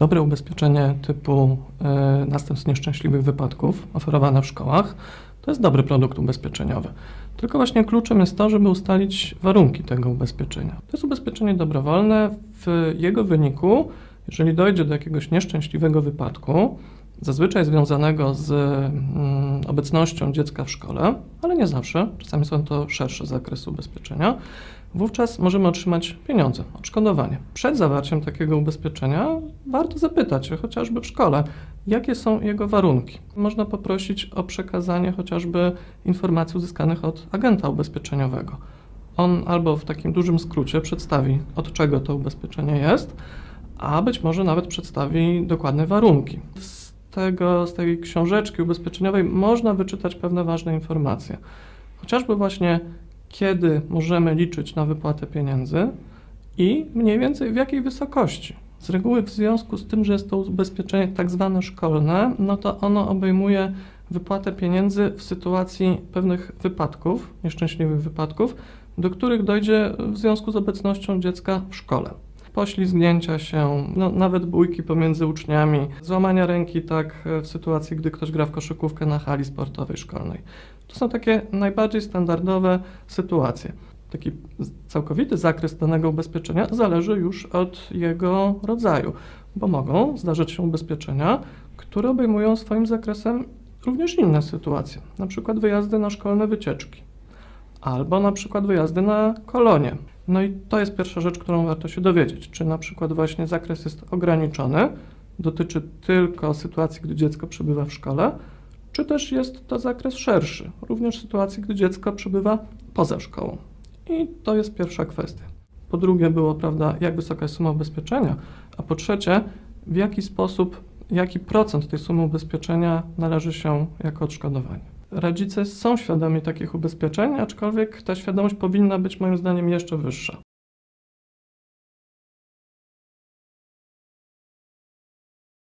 Dobre ubezpieczenie typu y, następstw nieszczęśliwych wypadków oferowane w szkołach to jest dobry produkt ubezpieczeniowy. Tylko właśnie kluczem jest to, żeby ustalić warunki tego ubezpieczenia. To jest ubezpieczenie dobrowolne. W jego wyniku, jeżeli dojdzie do jakiegoś nieszczęśliwego wypadku, zazwyczaj związanego z mm, obecnością dziecka w szkole, ale nie zawsze, czasami są to szersze zakresy ubezpieczenia, wówczas możemy otrzymać pieniądze, odszkodowanie. Przed zawarciem takiego ubezpieczenia warto zapytać chociażby w szkole, jakie są jego warunki. Można poprosić o przekazanie chociażby informacji uzyskanych od agenta ubezpieczeniowego. On albo w takim dużym skrócie przedstawi, od czego to ubezpieczenie jest, a być może nawet przedstawi dokładne warunki. Tego, z tej książeczki ubezpieczeniowej można wyczytać pewne ważne informacje. Chociażby właśnie kiedy możemy liczyć na wypłatę pieniędzy i mniej więcej w jakiej wysokości. Z reguły w związku z tym, że jest to ubezpieczenie tak zwane szkolne, no to ono obejmuje wypłatę pieniędzy w sytuacji pewnych wypadków, nieszczęśliwych wypadków, do których dojdzie w związku z obecnością dziecka w szkole. Poślizgnięcia się, no, nawet bójki pomiędzy uczniami, złamania ręki tak w sytuacji, gdy ktoś gra w koszykówkę na hali sportowej szkolnej. To są takie najbardziej standardowe sytuacje. Taki całkowity zakres danego ubezpieczenia zależy już od jego rodzaju, bo mogą zdarzyć się ubezpieczenia, które obejmują swoim zakresem również inne sytuacje, na przykład wyjazdy na szkolne wycieczki, albo na przykład wyjazdy na kolonie. No i to jest pierwsza rzecz, którą warto się dowiedzieć, czy na przykład właśnie zakres jest ograniczony, dotyczy tylko sytuacji, gdy dziecko przebywa w szkole, czy też jest to zakres szerszy, również sytuacji, gdy dziecko przebywa poza szkołą. I to jest pierwsza kwestia. Po drugie było, prawda, jak wysoka jest suma ubezpieczenia, a po trzecie, w jaki sposób, jaki procent tej sumy ubezpieczenia należy się jako odszkodowanie. Rodzice są świadomi takich ubezpieczeń, aczkolwiek ta świadomość powinna być moim zdaniem jeszcze wyższa.